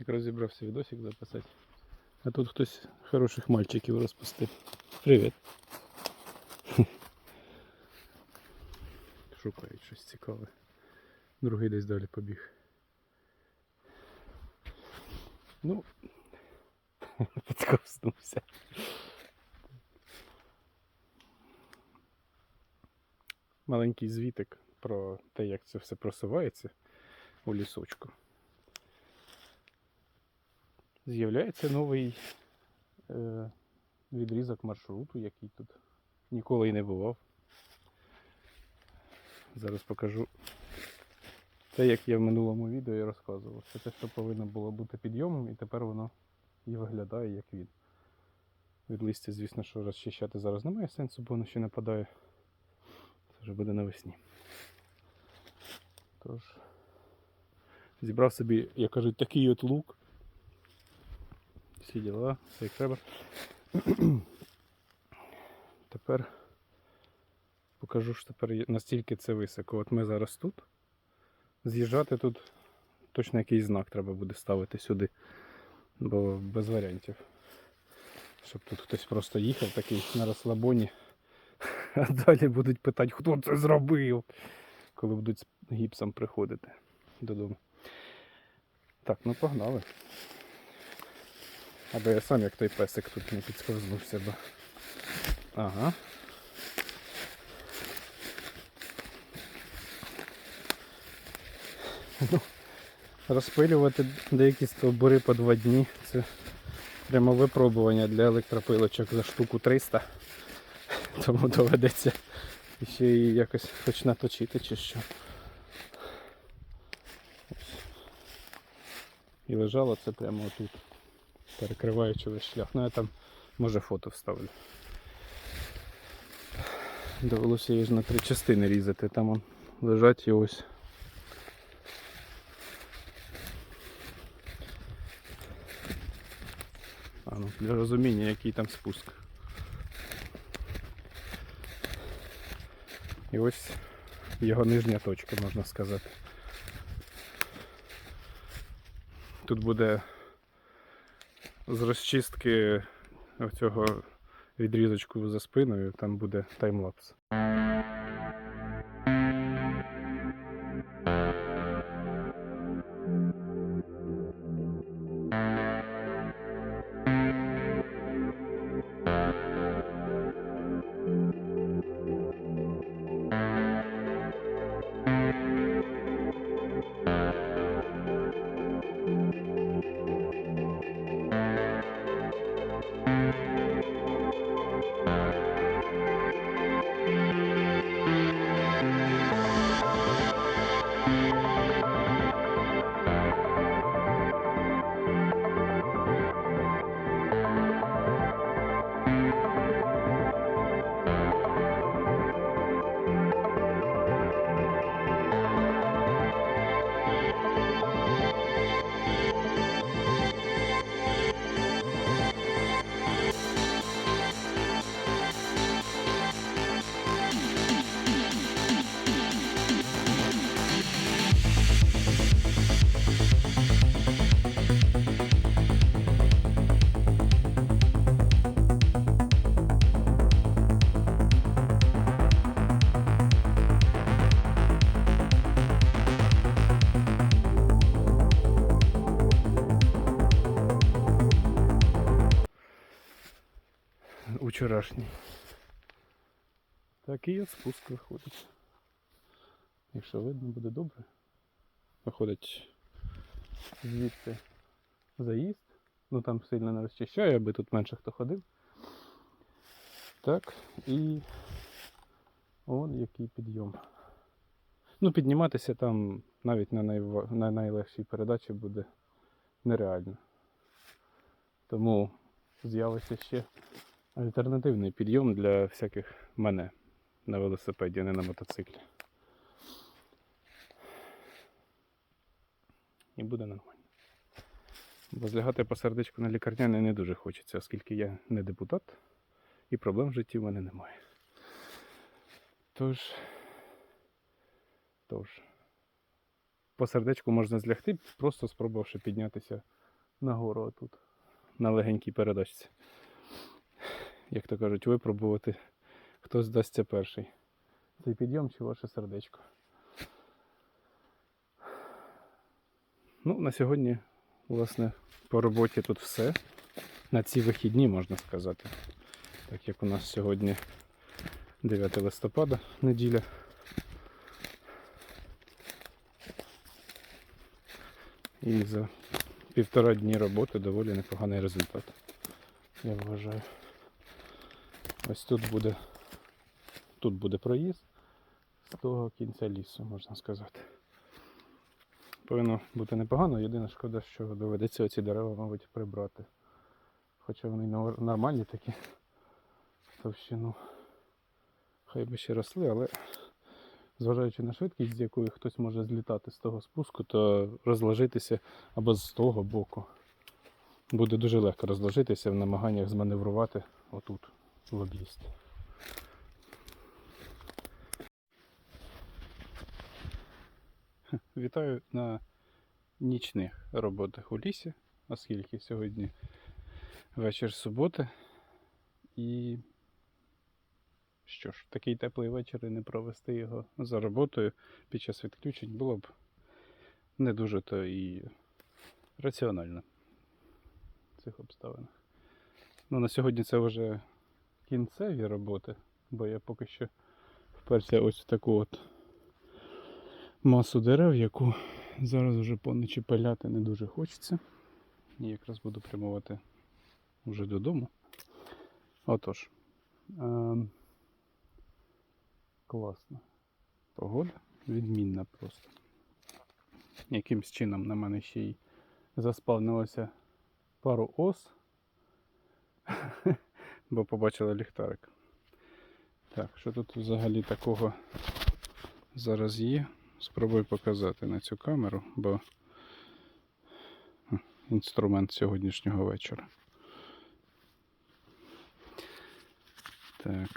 Якраз зібрався відосик записати. А тут хтось хороших мальчиків розпустив. Привіт. Шукають щось цікаве. Другий десь далі побіг. Ну, підковзнувся. Маленький звітик про те, як це все просувається у лісочку. З'являється новий е, відрізок маршруту, який тут ніколи і не бував. Зараз покажу те, як я в минулому відео і розказував. Це те, що повинно було бути підйомом, і тепер воно і виглядає як він. Від листя, звісно, що розчищати зараз немає сенсу, бо воно ще нападає. Це вже буде навесні. Тож, зібрав собі, як кажуть, такий от лук. Всі діла, все як треба. Тепер покажу, що тепер настільки це високо. От ми зараз тут. З'їжджати тут точно якийсь знак треба буде ставити сюди. Бо без варіантів. Щоб тут хтось просто їхав такий на розслабоні. А далі будуть питати, хто це зробив, коли будуть з гіпсом приходити додому. Так, ну погнали. Аби я сам як той песик тут не підсковзнувся бо. Ага. Ну, розпилювати деякі стовбури по два дні. Це прямо випробування для електропилочок за штуку 300. Тому доведеться ще її якось хоч наточити чи що. І лежало це прямо отут, перекриваючи весь шлях. Ну я там може фото вставлю. Довелося її ж на три частини різати. Там он лежать і ось. Ну, для розуміння, який там спуск. І ось його нижня точка, можна сказати. Тут буде з розчистки цього відрізочку за спиною, там буде таймлапс. Учорашній. Такий от спуск виходить. Якщо видно, буде добре. Виходить звідти заїзд. Ну там сильно не розчищаю, аби тут менше хто ходив. Так, і он який підйом. Ну, підніматися там навіть на, найва... на найлегшій передачі буде нереально. Тому з'явиться ще альтернативний підйом для всяких мене на велосипеді, а не на мотоциклі. І буде нормально. Бо злягати по сердечку на лікарняне не дуже хочеться, оскільки я не депутат і проблем в житті в мене немає. Тож, тож, по сердечку можна злягти, просто спробувавши піднятися нагору тут, на легенькій передачці. Як то кажуть, випробувати, хто здасться перший. Цей підйом чи ваше сердечко. Ну, на сьогодні, власне, по роботі тут все. На ці вихідні можна сказати. Так як у нас сьогодні 9 листопада, неділя. І за півтора дні роботи доволі непоганий результат. Я вважаю. Ось тут буде тут буде проїзд з того кінця лісу, можна сказати. Повинно бути непогано, єдина шкода, що доведеться оці дерева, мабуть, прибрати. Хоча вони нормальні такі товщину. Хай би ще росли, але зважаючи на швидкість, з якою хтось може злітати з того спуску, то розложитися або з того боку. Буде дуже легко розложитися в намаганнях зманеврувати отут об'їзд. Вітаю на нічних роботах у лісі, оскільки сьогодні вечір суботи. І що ж, такий теплий вечір і не провести його за роботою під час відключень було б не дуже то і раціонально в цих обставинах. Ну, на сьогодні це вже кінцеві роботи, бо я поки що вперся ось в таку от масу дерев, яку зараз вже поночі пиляти не дуже хочеться. І якраз буду прямувати вже додому. Отож. Ем, класно. Погода відмінна просто. Якимсь чином на мене ще й заспавнилося пару ос, бо побачила ліхтарик. Так, що тут взагалі такого зараз є? Спробую показати на цю камеру, бо інструмент сьогоднішнього вечора. Так.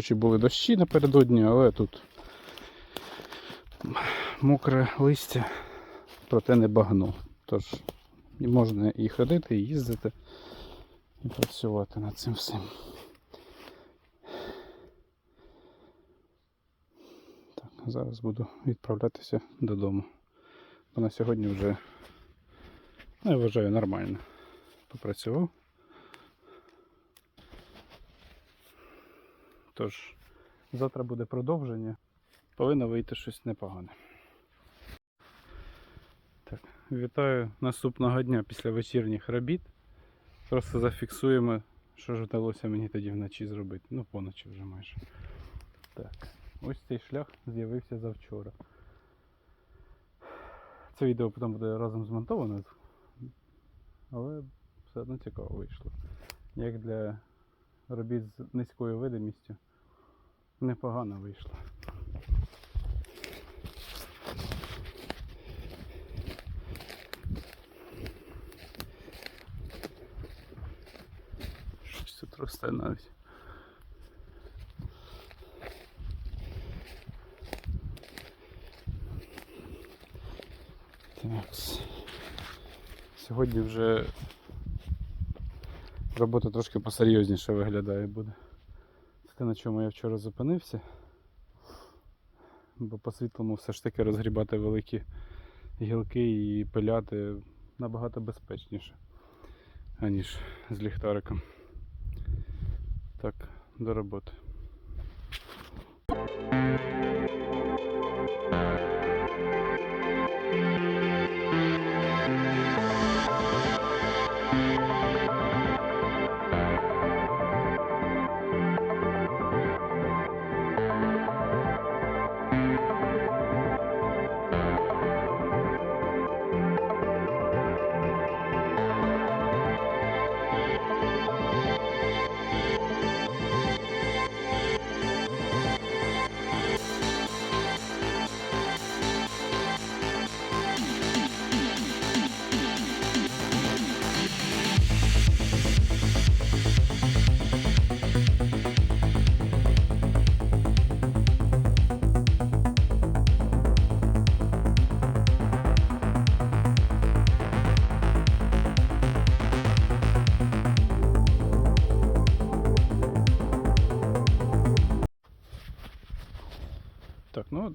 Хоч і були дощі напередодні, але тут мокре листя, проте не багно. Тож можна і ходити, і їздити, і працювати над цим всім. Так, зараз буду відправлятися додому. Бо на сьогодні вже, ну, я вважаю, нормально попрацював. Тож, завтра буде продовження. Повинно вийти щось непогане. Так, вітаю наступного дня після вечірніх робіт. Просто зафіксуємо, що ж вдалося мені тоді вночі зробити. Ну, поночі вже майже. Так, ось цей шлях з'явився завчора. Це відео потім буде разом змонтоване, але все одно цікаво вийшло. Як для робіт з низькою видимістю непогано вийшло. Щось тут росте навіть. Так. Сьогодні вже робота трошки посерйозніше виглядає буде. Те, на чому я вчора зупинився. Бо по світлому все ж таки розгрібати великі гілки і пиляти набагато безпечніше, аніж з ліхтариком. Так, до роботи.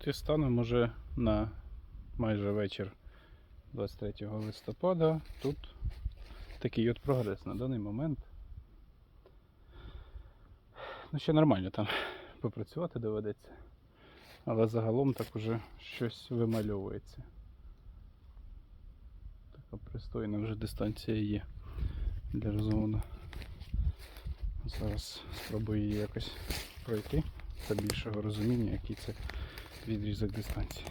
І станом уже на майже вечір 23 листопада. Тут такий от прогрес на даний момент. Ну, ще нормально там попрацювати доведеться. Але загалом так уже щось вимальовується. Така пристойна вже дистанція є для розгону. Зараз спробую її якось пройти для більшого розуміння, який це відрізок дистанції.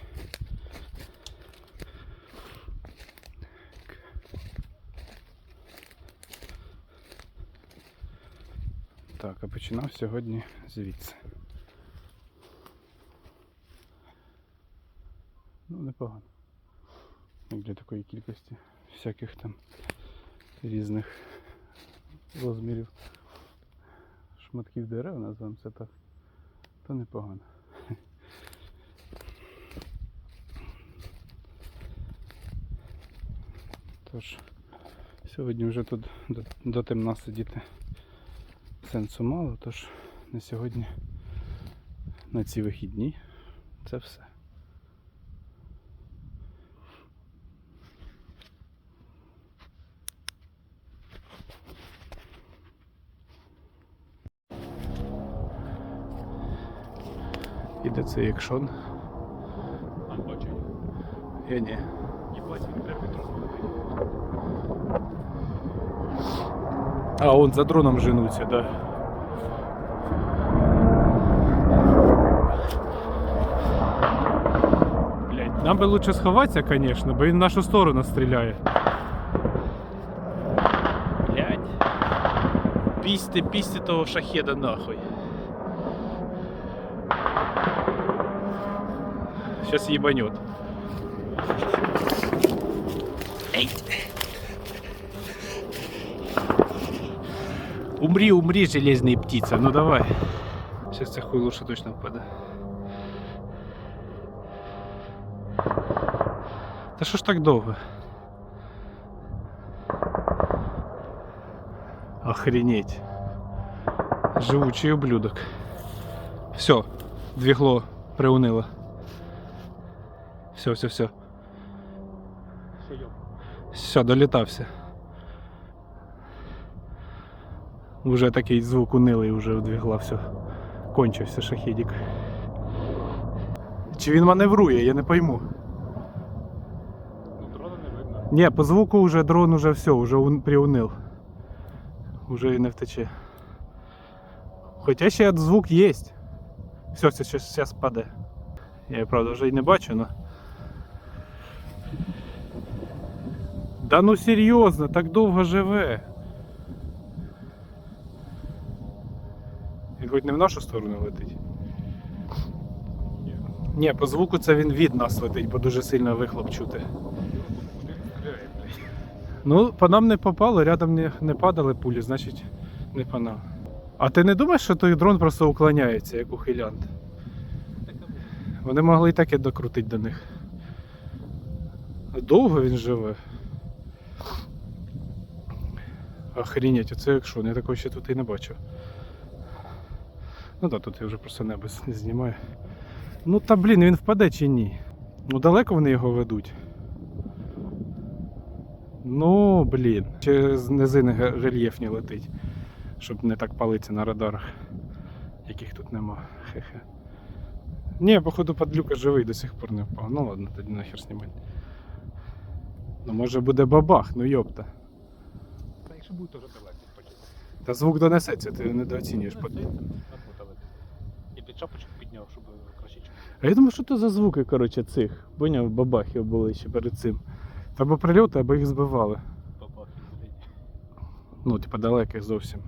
Так, а починав сьогодні звідси. Ну, непогано. Як для такої кількості всяких там різних розмірів шматків дерев, називаємо це так, то непогано. Тож, сьогодні вже тут до, до темна сидіти сенсу мало, тож на сьогодні, на ці вихідні, це все. Іде цей. А бачу. Я ні. Їбать, він прям трохи. А, он за дроном женуться, да. Блять, нам би лучше сховатися, конечно, бо він в нашу сторону стріляє. Блять. Пісти, пісти того шахеда нахуй. Сейчас ебанет. Умри, умри, железная птица. Ну давай. Сейчас ця хуйлуша точно впаде. Та що ж так довго? Охренеть. Живучий ублюдок. Все, двігло приунило. Все, все, все. Все, долітався. Уже такий звук унилий уже вдвігла, все. Кончився шахідік. Чи він маневрує, я не пойму. Ну, дрона не видно. Ні, по звуку уже дрон уже все, уже ун- приунил. Уже і не втече. Хоча ще звук є. Все, все, все, зараз паде. Я правда вже і не бачу, но. Да ну серйозно, так довго живе. Він хоч не в нашу сторону летить. Ні. По звуку це він від нас летить, бо дуже сильно вихлоп чути. Ну, по нам не попало, рядом не, не падали пулі, значить не по нам. А ти не думаєш, що той дрон просто уклоняється, як ухилянт? Вони могли і таке докрутити до них. Довго він живе. Охренеть, оце якщо, я такого ще тут і не бачив. Ну так, тут я вже просто небо не знімаю. Ну та блін, він впаде чи ні? Ну далеко вони його ведуть. Ну, блін. Через низини рельєфні летить, щоб не так палитися на радарах, яких тут нема. Хе-хе. Ні, походу падлюка живий до сих пор не впав. Ну ладно, тоді нахер знімати. Ну може буде бабах, ну йопта. Та якщо буде, то вже далеко. Та звук донесеться, ти недооцінюєш. Це Шапочку підняв, щоб краще чути. А я думаю, що це за звуки, коротше, цих. Поняв, бабахів були ще перед цим. Та Або прильоти, або їх збивали. Бабахи. Ну, типа далеких зовсім.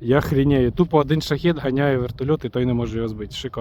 Я хрінею. Тупо один шахет ганяє вертольот і той не може його збити. Шикарно.